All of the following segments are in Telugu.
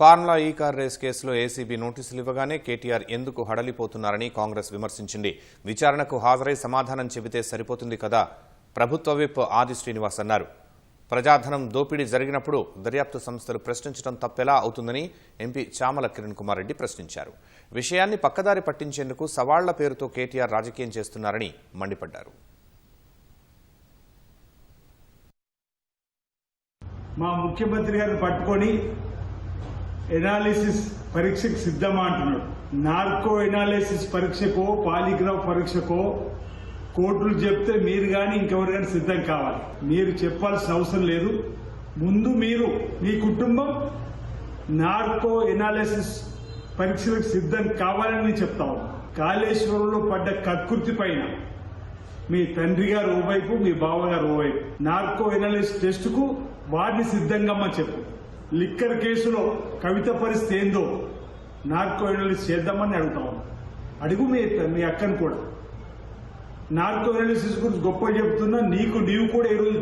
ఫార్ములా ఈ కార్ రేస్ కేసులో ఏసీబీ నోటీసులు ఇవ్వగానే కేటీఆర్ ఎందుకు హడలిపోతున్నారని కాంగ్రెస్ విమర్శించింది. విచారణకు హాజరై సమాధానం చెబితే సరిపోతుంది కదా? ప్రభుత్వ విప్ ఆది శ్రీనివాస్ అన్నారు. ప్రజాధనం దోపిడీ జరిగినప్పుడు దర్యాప్తు సంస్థలు ప్రశ్నించడం తప్పెలా అవుతుందని ఎంపీ చామల కిరణ్ కుమార్ రెడ్డి ప్రశ్నించారు. విషయాన్ని పక్కదారి పట్టించేందుకు సవాళ్ళ పేరుతో కేటీఆర్ రాజకీయం చేస్తున్నారని మండిపడ్డారు. మా ముఖ్యమంత్రి గారిని పట్టుకొని ఎనాలిసిస్ పరీక్షకు సిద్ధమా అంటున్నాడు. నార్కో ఎనాలిసిస్ పరీక్షకో పాలిగ్రాఫ్ పరీక్షకో కోర్టులు చెప్తే మీరు కానీ ఇంకెవరు కానీ సిద్ధం కావాలి. మీరు చెప్పాల్సిన అవసరం లేదు. ముందు మీరు మీ కుటుంబం నార్కో ఎనాలిసిస్ పరీక్షలకు సిద్ధం కావాలని చెప్తాం కాళేశ్వరంలో పడ్డ కకృతి పైన మీ తండ్రి గారు ఓవైపు మీ బావగారు ఓవైపు నార్కో ఎనాలిసిస్ టెస్టుకు వారిని సిద్ధంగా చెప్పు. లిక్కర్ కేసులో కవిత పరిస్థితి ఏందో నార్కో ఎనాలిసిస్ చేద్దామని అడుగుతా అడుగు మీ మీ అక్కను కూడా. నార్కో ఎనాలిసిస్ గురించి గొప్ప చెప్తున్నా నీకు నీవు కూడా ఈరోజు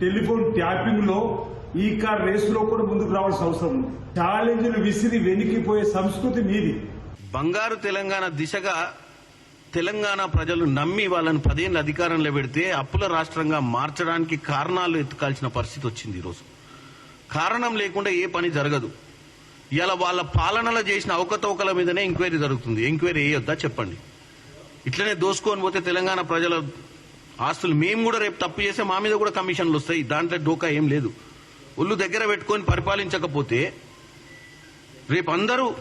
టెలిఫోన్ ట్యాపింగ్లో ఈ కార్ రేసులో కూడా ముందుకు రావాల్సిన అవసరం ఉంది. ఛాలెంజ్లు విసిరి వెనికిపోయే సంస్కృతి మీది. బంగారు తెలంగాణ దిశగా తెలంగాణ ప్రజలు నమ్మి వాళ్ళని పదేళ్ళు అధికారంలో పెడితే అప్పుల రాష్ట్రంగా మార్చడానికి కారణాలు ఎత్తుకాల్సిన పరిస్థితి వచ్చింది ఈరోజు కారణం లేకుండా ఏ పని జరగదు. ఇలా వాళ్ళ పాలనలో చేసిన అవకతవకల మీదనే ఎంక్వైరీ జరుగుతుంది. ఎంక్వైరీ వేయొద్దా చెప్పండి. ఇట్లనే దోసుకొని పోతే తెలంగాణ ప్రజల ఆస్తులు మేము కూడా రేపు తప్పు చేస్తే మా మీద కూడా కమిషన్లు వస్తాయి. దాంట్లో డోకా ఏం లేదు. ఒళ్ళు దగ్గర పెట్టుకొని పరిపాలించకపోతే రేపు అందరూ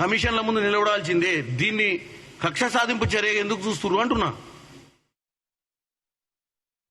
కమిషన్ల ముందు నిలబడాల్సిందే. దీన్ని కక్ష సాధింపు చర్య ఎందుకు చూస్తున్నారు అంటున్నా.